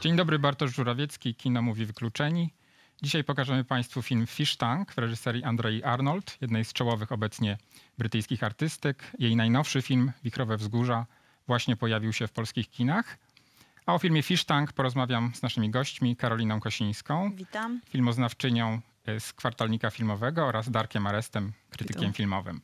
Dzień dobry, Bartosz Żurawiecki, Kino Mówi Wykluczeni. Dzisiaj pokażemy Państwu film Fish Tank w reżyserii Andrei Arnold, jednej z czołowych obecnie brytyjskich artystek. Jej najnowszy film Wichrowe Wzgórza właśnie pojawił się w polskich kinach. A o filmie Fish Tank porozmawiam z naszymi gośćmi, Karoliną Kosińską, Witam. filmoznawczynią e, z kwartalnika filmowego oraz Darkiem Arestem, krytykiem Witam. filmowym.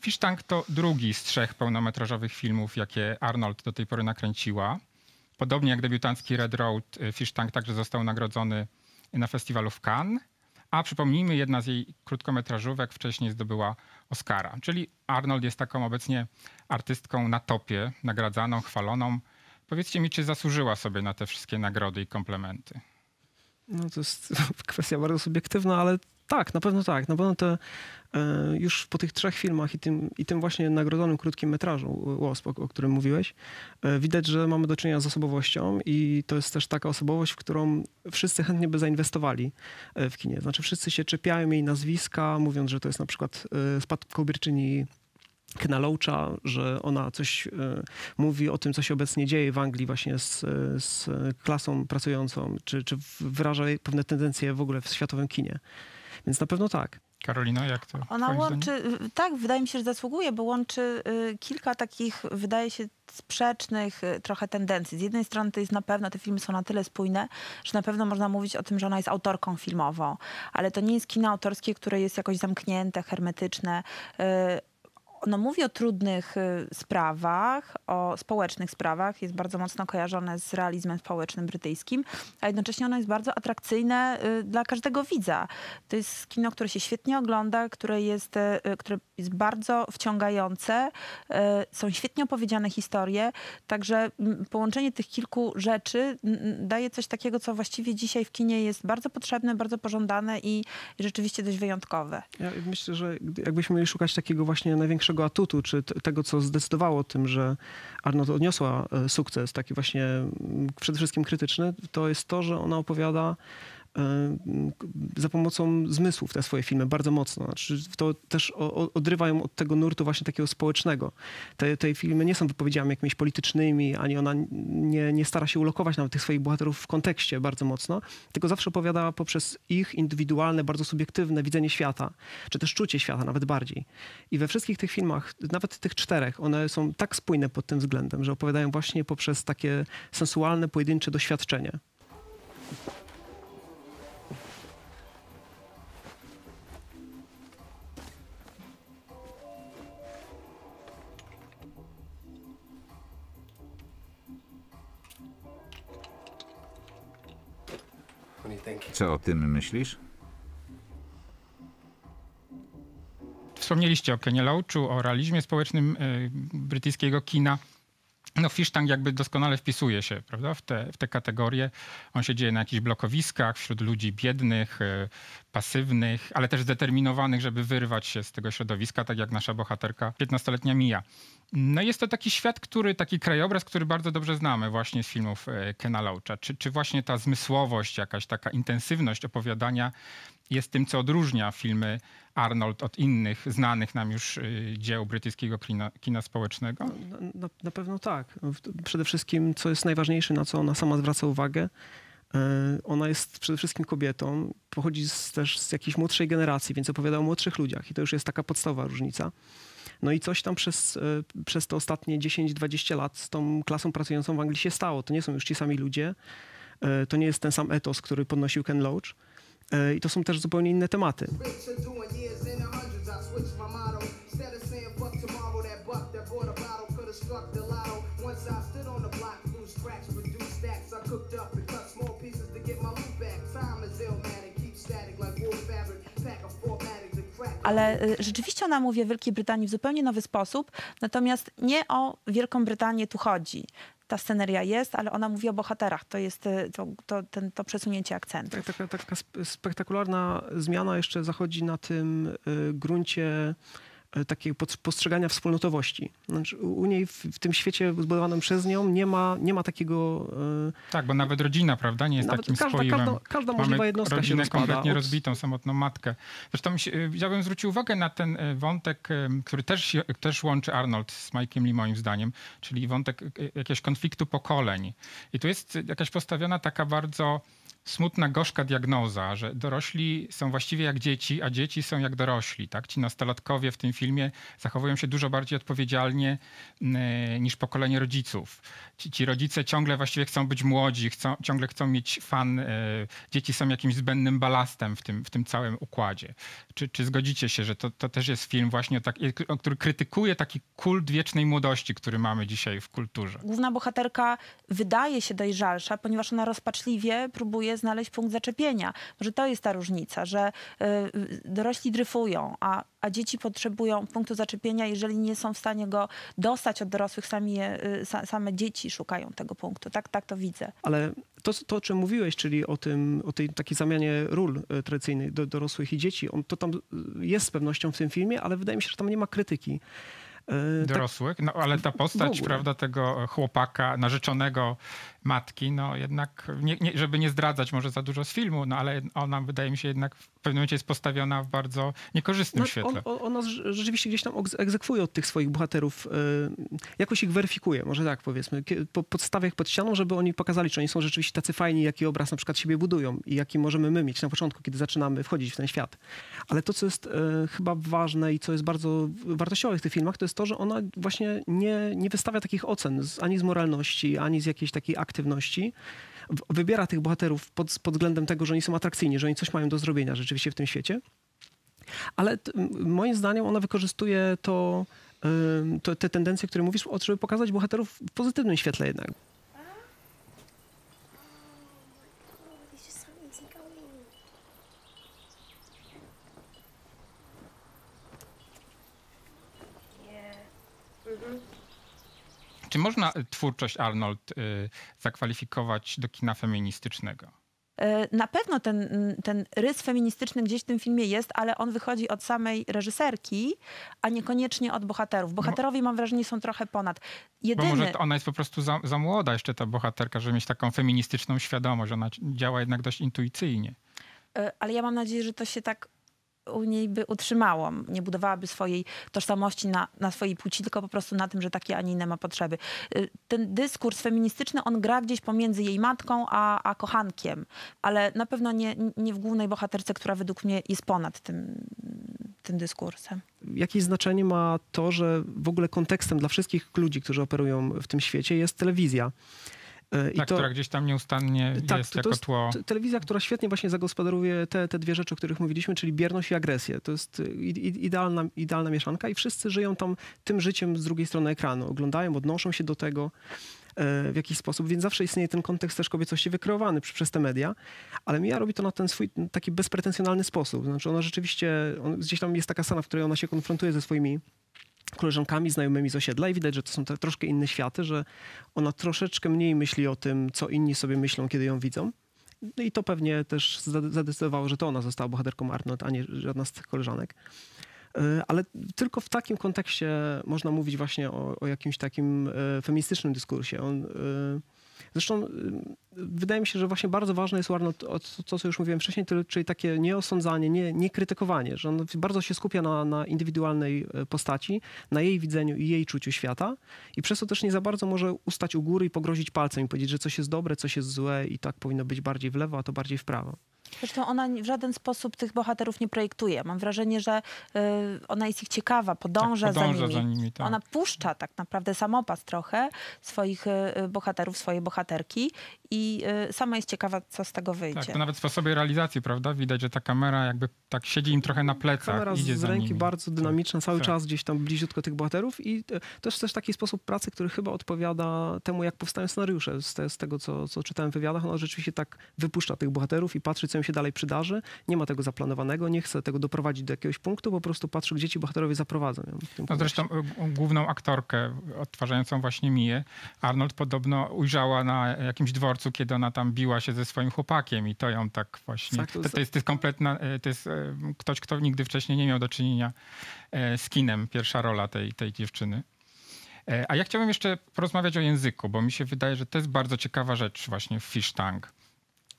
Fish Tank to drugi z trzech pełnometrażowych filmów, jakie Arnold do tej pory nakręciła. Podobnie jak debiutancki Red Road, y, Fish Tank także został nagrodzony na festiwalu w Cannes. A przypomnijmy, jedna z jej krótkometrażówek wcześniej zdobyła Oscara. Czyli Arnold jest taką obecnie artystką na topie, nagradzaną, chwaloną. Powiedzcie mi, czy zasłużyła sobie na te wszystkie nagrody i komplementy? No to jest kwestia bardzo subiektywna, ale tak, na pewno tak. Na pewno te e, już po tych trzech filmach i tym, i tym właśnie nagrodzonym krótkim metrażu Wasp, o, o którym mówiłeś, e, widać, że mamy do czynienia z osobowością i to jest też taka osobowość, w którą wszyscy chętnie by zainwestowali e, w kinie. Znaczy wszyscy się czepiają jej nazwiska, mówiąc, że to jest na przykład e, spadkobierczyni Kena Loacha, że ona coś e, mówi o tym, co się obecnie dzieje w Anglii właśnie z, z klasą pracującą, czy, czy wyraża pewne tendencje w ogóle w światowym kinie. Więc na pewno tak. Karolino, jak to? Ona łączy, zdaniem? y, tak, wydaje mi się, że zasługuje, bo łączy y, kilka takich, wydaje się, sprzecznych y, trochę tendencji. Z jednej strony to jest na pewno, te filmy są na tyle spójne, że na pewno można mówić o tym, że ona jest autorką filmową, ale to nie jest kino autorskie, które jest jakoś zamknięte, hermetyczne. Ono mówi o trudnych y, sprawach, o społecznych sprawach, jest bardzo mocno kojarzone z realizmem społecznym brytyjskim, a jednocześnie ono jest bardzo atrakcyjne y, dla każdego widza. To jest kino, które się świetnie ogląda, które jest, y, które jest bardzo wciągające, są świetnie opowiedziane historie, także połączenie tych kilku rzeczy daje coś takiego, co właściwie dzisiaj w kinie jest bardzo potrzebne, bardzo pożądane i, rzeczywiście dość wyjątkowe. Ja myślę, że jakbyśmy mieli szukać takiego właśnie największego atutu, czy tego, co zdecydowało o tym, że Arnold odniosła e, sukces, taki właśnie mm, przede wszystkim krytyczny, to jest to, że ona opowiada za pomocą zmysłów te swoje filmy bardzo mocno. Znaczy, to też o, o, odrywa ją od tego nurtu właśnie takiego społecznego. Te, te filmy nie są wypowiedziami jakimiś politycznymi, ani ona nie, nie stara się ulokować nawet tych swoich bohaterów w kontekście bardzo mocno, tylko zawsze opowiada poprzez ich indywidualne, bardzo subiektywne widzenie świata, czy też czucie świata nawet bardziej. I we wszystkich tych filmach, nawet tych czterech, one są tak spójne pod tym względem, że opowiadają właśnie poprzez takie sensualne, pojedyncze doświadczenie. Co o tym myślisz? Wspomnieliście o Kenie Loachu, o realizmie społecznym y, brytyjskiego kina. No Fish Tank jakby doskonale wpisuje się prawda, w, te, w te kategorie. On się dzieje na jakichś blokowiskach, wśród ludzi biednych, y, pasywnych, ale też zdeterminowanych, żeby wyrwać się z tego środowiska, tak jak nasza bohaterka 15-letnia Mia. No jest to taki świat, który, taki krajobraz, który bardzo dobrze znamy właśnie z filmów y, Kena Loacha. Czy, czy właśnie ta zmysłowość, jakaś taka intensywność opowiadania jest tym, co odróżnia filmy Arnold od innych znanych nam już y, dzieł brytyjskiego kina, kina społecznego? Na, na, na pewno tak. W- Przede wszystkim, co jest najważniejsze, na co ona sama zwraca uwagę, e, ona jest przede wszystkim kobietą, pochodzi z, też z jakiejś młodszej generacji, więc opowiada o młodszych ludziach i to już jest taka podstawowa różnica. No i coś tam przez, e, przez te ostatnie 10-20 lat z tą klasą pracującą w Anglii się stało. To nie są już ci sami ludzie, e, to nie jest ten sam etos, który podnosił Ken Loach i to są też zupełnie inne tematy. Ale y, rzeczywiście ona mówi o Wielkiej Brytanii w zupełnie nowy sposób, natomiast nie o Wielką Brytanię tu chodzi. Ta sceneria jest, ale ona mówi o bohaterach. To jest y, to, to, ten, to przesunięcie akcentu. Tak, taka, taka sp- spektakularna zmiana jeszcze zachodzi na tym y, gruncie takiego pod- postrzegania wspólnotowości. Znaczy, u niej w, w tym świecie zbudowanym przez nią nie ma, nie ma takiego... e, Tak, bo nawet rodzina, prawda, nie jest takim każda- spoiwem. każda- każda możliwa Mamy jednostka się rodzinę rozpada kompletnie od- rozbitą, samotną matkę. Zresztą się- ja bym zwrócił uwagę na ten e, wątek, e, który też, się, też łączy Arnold z Mike'iem Lee moim zdaniem, czyli wątek e, jakiegoś konfliktu pokoleń. I tu jest jakaś postawiona taka bardzo smutna, gorzka diagnoza, że dorośli są właściwie jak dzieci, a dzieci są jak dorośli. Tak? Ci nastolatkowie w tym filmie zachowują się dużo bardziej odpowiedzialnie mm, niż pokolenie rodziców. Ci, ci rodzice ciągle właściwie chcą być młodzi, chcą, ciągle chcą mieć fan. e, Dzieci są jakimś zbędnym balastem w tym, w tym całym układzie. Czy, czy zgodzicie się, że to, to też jest film właśnie, tak, o- który krytykuje taki kult wiecznej młodości, który mamy dzisiaj w kulturze? Główna bohaterka wydaje się dojrzalsza, ponieważ ona rozpaczliwie próbuje znaleźć punkt zaczepienia. Może to jest ta różnica, że y, y, dorośli dryfują, a, a dzieci potrzebują punktu zaczepienia. Jeżeli nie są w stanie go dostać od dorosłych, sami je, y, sa, same dzieci szukają tego punktu. Tak, tak to widzę. Ale to, to, o czym mówiłeś, czyli o, tym, o tej takiej zamianie ról tradycyjnej do dorosłych i dzieci, on, to tam jest z pewnością w tym filmie, ale wydaje mi się, że tam nie ma krytyki. Tak- dorosłych, no ale ta postać, prawda, tego chłopaka, narzeczonego matki, no jednak, nie, nie, żeby nie zdradzać może za dużo z filmu, no ale ona wydaje mi się jednak w pewnym momencie jest postawiona w bardzo niekorzystnym No, świetle. on, on, ona rz- rzeczywiście gdzieś tam egz- egzekwuje od tych swoich bohaterów, e, jakoś ich weryfikuje, może tak powiedzmy, po, podstawia ich pod ścianą, żeby oni pokazali, czy oni są rzeczywiście tacy fajni, jaki obraz na przykład siebie budują i jaki możemy my mieć na początku, kiedy zaczynamy wchodzić w ten świat. Ale to, co jest e, chyba ważne i co jest bardzo wartościowe w tych filmach, to jest to, że ona właśnie nie, nie wystawia takich ocen ani z moralności, ani z jakiejś takiej aktywności. Wybiera tych bohaterów pod, pod względem tego, że oni są atrakcyjni, że oni coś mają do zrobienia rzeczywiście w tym świecie. Ale moim zdaniem ona wykorzystuje to, te tendencje, które mówisz, żeby pokazać bohaterów w pozytywnym świetle jednak. Czy można y, twórczość Arnold y, zakwalifikować do kina feministycznego? Y, Na pewno ten, ten rys feministyczny gdzieś w tym filmie jest, ale on wychodzi od samej reżyserki, a niekoniecznie od bohaterów. Bohaterowie, mam wrażenie, są trochę ponad. Bo Jedyny, może to ona jest po prostu za, za młoda jeszcze ta bohaterka, żeby mieć taką feministyczną świadomość. Ona działa jednak dość intuicyjnie. Y, ale ja mam nadzieję, że to się tak u niej by utrzymało. Nie budowałaby swojej tożsamości na, na swojej płci, tylko po prostu na tym, że takie, a nie inne ma potrzeby. Y, Ten dyskurs feministyczny, on gra gdzieś pomiędzy jej matką a, a kochankiem, ale na pewno nie, nie w głównej bohaterce, która według mnie jest ponad tym, tym dyskursem. Jakieś znaczenie ma to, że w ogóle kontekstem dla wszystkich ludzi, którzy operują w tym świecie jest telewizja. E, I Ta, która gdzieś tam nieustannie Tak, jest to- to jako tło. te- telewizja, która świetnie właśnie zagospodaruje te, te dwie rzeczy, o których mówiliśmy, czyli bierność i agresję. To jest i- idealna, idealna mieszanka i wszyscy żyją tam tym życiem z drugiej strony ekranu. Oglądają, odnoszą się do tego e, w jakiś sposób, więc zawsze istnieje ten kontekst też kobiecości wykreowany przez te media, ale Mia robi to na ten swój taki bezpretensjonalny sposób. Znaczy ona rzeczywiście, on, gdzieś tam jest taka scena, w której ona się konfrontuje ze swoimi koleżankami, znajomymi z osiedla i widać, że to są te troszkę inne światy, że ona troszeczkę mniej myśli o tym, co inni sobie myślą, kiedy ją widzą. No i to pewnie też zade- zadecydowało, że to ona została bohaterką Arnold, a nie żadna z tych koleżanek. E, Ale tylko w takim kontekście można mówić właśnie o, o jakimś takim e, feministycznym dyskursie. On, e, zresztą e, wydaje mi się, że właśnie bardzo ważne jest u Arnold o to, co już mówiłem wcześniej, czyli takie nieosądzanie, nie, nie krytykowanie, że on bardzo się skupia na, na indywidualnej e, postaci, na jej widzeniu i jej czuciu świata i przez to też nie za bardzo może ustać u góry i pogrozić palcem i powiedzieć, że coś jest dobre, coś jest złe i tak powinno być bardziej w lewo, a to bardziej w prawo. Zresztą ona w żaden sposób tych bohaterów nie projektuje. Mam wrażenie, że y, ona jest ich ciekawa, podąża, Tak, podąża za nimi. za nimi, tak. Ona puszcza tak naprawdę samopas trochę swoich y, bohaterów, swoje bohaterki i y, sama jest ciekawa, co z tego wyjdzie. Tak, to nawet w sposobie realizacji, prawda? Widać, że ta kamera jakby tak siedzi im trochę na plecach, Kamera idzie z za ręki nimi. bardzo dynamiczna, cały tak. czas gdzieś tam bliziutko tych bohaterów i to jest też taki sposób pracy, który chyba odpowiada temu, jak powstają scenariusze. Z, te, z tego, co, co czytałem w wywiadach, ona rzeczywiście tak wypuszcza tych bohaterów i patrzy, co im się dalej przydarzy. Nie ma tego zaplanowanego, nie chce tego doprowadzić do jakiegoś punktu, po prostu patrzy, gdzie ci bohaterowie zaprowadzą tym No zresztą y, główną aktorkę odtwarzającą właśnie Miję, Arnold podobno ujrzała na jakimś dworcu, kiedy ona tam biła się ze swoim chłopakiem i to ją tak właśnie... Tak, to jest- to, jest, to jest kompletna... y, To jest y, ktoś, kto nigdy wcześniej nie miał do czynienia z kinem. Pierwsza rola tej, tej dziewczyny. E, A ja chciałbym jeszcze porozmawiać o języku, bo mi się wydaje, że to jest bardzo ciekawa rzecz właśnie w Fish Tank.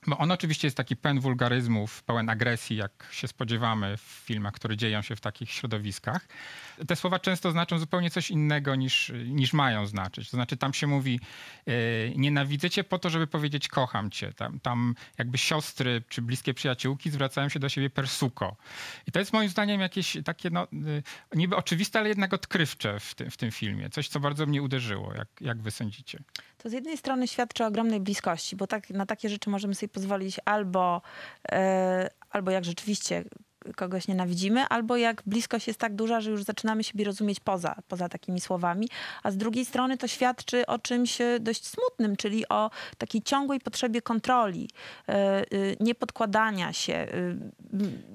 Bo on oczywiście jest taki pełen wulgaryzmów, pełen agresji, jak się spodziewamy w filmach, które dzieją się w takich środowiskach. Te słowa często znaczą zupełnie coś innego niż, niż mają znaczyć. To znaczy tam się mówi e, nienawidzę cię po to, żeby powiedzieć kocham cię. Tam, tam jakby siostry czy bliskie przyjaciółki zwracają się do siebie per suko. I to jest moim zdaniem jakieś takie no, y, niby oczywiste, ale jednak odkrywcze w tym, w tym filmie. Coś, co bardzo mnie uderzyło. Jak, jak wy sądzicie? To z jednej strony świadczy o ogromnej bliskości, bo tak, na takie rzeczy możemy sobie pozwolić albo, e, albo jak rzeczywiście kogoś nienawidzimy, albo jak bliskość jest tak duża, że już zaczynamy siebie rozumieć poza, poza takimi słowami. A z drugiej strony to świadczy o czymś e, dość smutnym, czyli o takiej ciągłej potrzebie kontroli, e, e, niepodkładania się.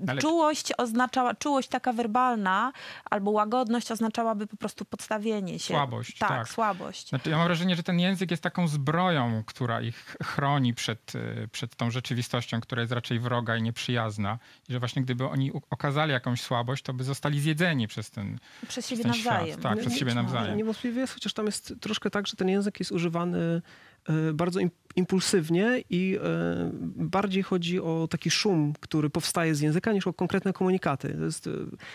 Ale- Czułość oznaczała, czułość taka werbalna albo łagodność oznaczałaby po prostu podstawienie się. Słabość, Tak, tak. słabość. Znaczy, ja mam wrażenie, że ten język jest taką zbroją, która ich chroni przed, przed tą rzeczywistością, która jest raczej wroga i nieprzyjazna. I że właśnie gdyby oni u- okazali jakąś słabość, to by zostali zjedzeni przez ten, Przez siebie ten nawzajem. świat. Tak, Nie- przez siebie no. nawzajem. Niewątpliwie jest, chociaż tam jest troszkę tak, że ten język jest używany e, bardzo im- impulsywnie i e, bardziej chodzi o taki szum, który powstaje z języka, niż o konkretne komunikaty. To jest, e,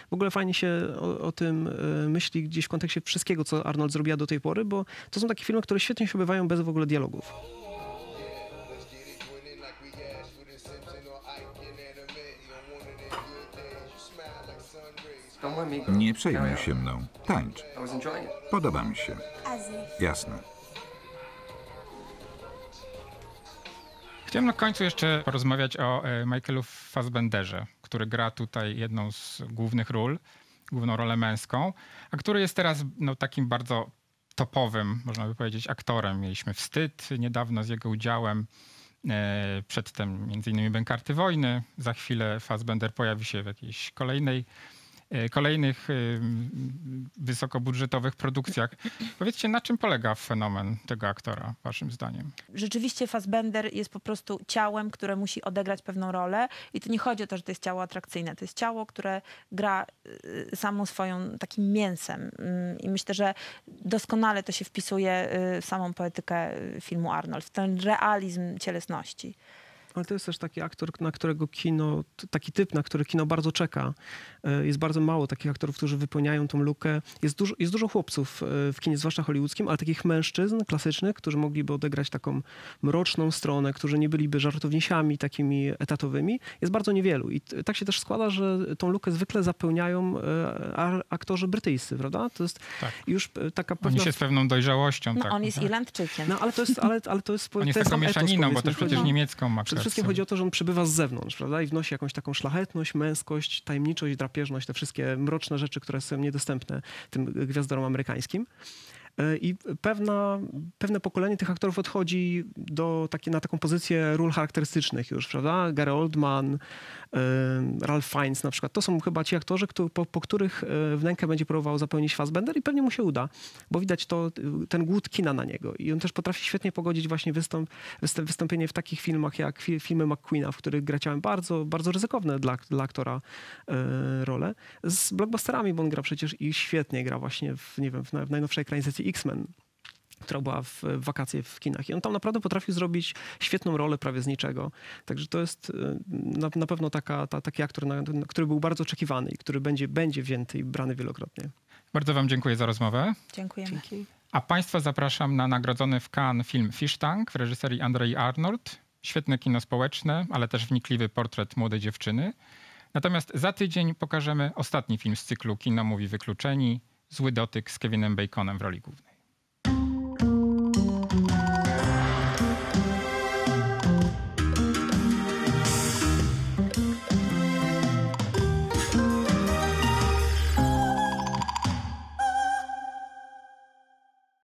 w ogóle fajnie się o, o tym myśli gdzieś w kontekście wszystkiego, co Arnold zrobiła do tej pory, bo to są takie filmy, które świetnie się obywają bez w ogóle dialogów. Nie przejmuj się mną. Tańcz. Podoba mi się. Jasne. Chciałem na końcu jeszcze porozmawiać o e, Michaelu Fassbenderze, który gra tutaj jedną z głównych ról, główną rolę męską, a który jest teraz no, takim bardzo topowym, można by powiedzieć, aktorem. Mieliśmy wstyd niedawno z jego udziałem. E, Przedtem między innymi Bękarty Wojny. Za chwilę Fassbender pojawi się w jakiejś kolejnej, kolejnych e, wysokobudżetowych produkcjach. Powiedzcie, na czym polega fenomen tego aktora, waszym zdaniem? rzeczywiście Fassbender jest po prostu ciałem, które musi odegrać pewną rolę i to nie chodzi o to, że to jest ciało atrakcyjne. To jest ciało, które gra y, samą swoją takim mięsem Mm, i myślę, że doskonale to się wpisuje w samą poetykę filmu Arnold, w ten realizm cielesności. Ale to jest też taki aktor, na którego kino, taki typ, na który kino bardzo czeka. E, Jest bardzo mało takich aktorów, którzy wypełniają tą lukę. Jest dużo, jest dużo chłopców e, w kinie, zwłaszcza hollywoodzkim, ale takich mężczyzn klasycznych, którzy mogliby odegrać taką mroczną stronę, którzy nie byliby żartowniesiami takimi etatowymi, jest bardzo niewielu. I tak się też składa, że tą lukę zwykle zapełniają e, aktorzy brytyjscy, prawda? To jest Tak. już taka Oni pewna... się z pewną dojrzałością. No, tak, on jest tak. Irlandczykiem. No ale to jest, ale, ale to jest On jest taką sam etos, mieszaniną, bo też przecież niemiecką ma Przede krew wszystkim chodzi o to, że on przybywa z zewnątrz, prawda? I wnosi jakąś taką szlachetność, męskość, tajemniczość, drapieżność, te wszystkie mroczne rzeczy, które są niedostępne tym gwiazdorom amerykańskim. E, I pewna, pewne pokolenie tych aktorów odchodzi do takie, na taką pozycję ról charakterystycznych już, prawda? Gary Oldman, e, Ralph Fiennes na przykład. To są chyba ci aktorzy, któ- po, po których e, wnękę będzie próbował zapełnić Fassbender i pewnie mu się uda, bo widać to, ten głód kina na niego. I on też potrafi świetnie pogodzić właśnie wystąp, wystąpienie w takich filmach jak fi, filmy McQueena, w których grałem bardzo, bardzo ryzykowne dla, dla aktora role. Z blockbusterami, bo on gra przecież i świetnie gra właśnie w, nie wiem, w najnowszej ekranizacji X-Men która była w, wakacje w kinach. I on tam naprawdę potrafił zrobić świetną rolę prawie z niczego. Także to jest e, na, na pewno taka, ta, taki aktor, na, na, który był bardzo oczekiwany i który będzie, będzie wzięty i brany wielokrotnie. Bardzo wam dziękuję za rozmowę. Dziękujemy. Dzięki. A Państwa zapraszam na nagrodzony w Cannes film Fish Tank w reżyserii Andrei Arnold. Świetne kino społeczne, ale też wnikliwy portret młodej dziewczyny. Natomiast za tydzień pokażemy ostatni film z cyklu Kino Mówi Wykluczeni. Zły dotyk z Kevinem Baconem w roli głównej.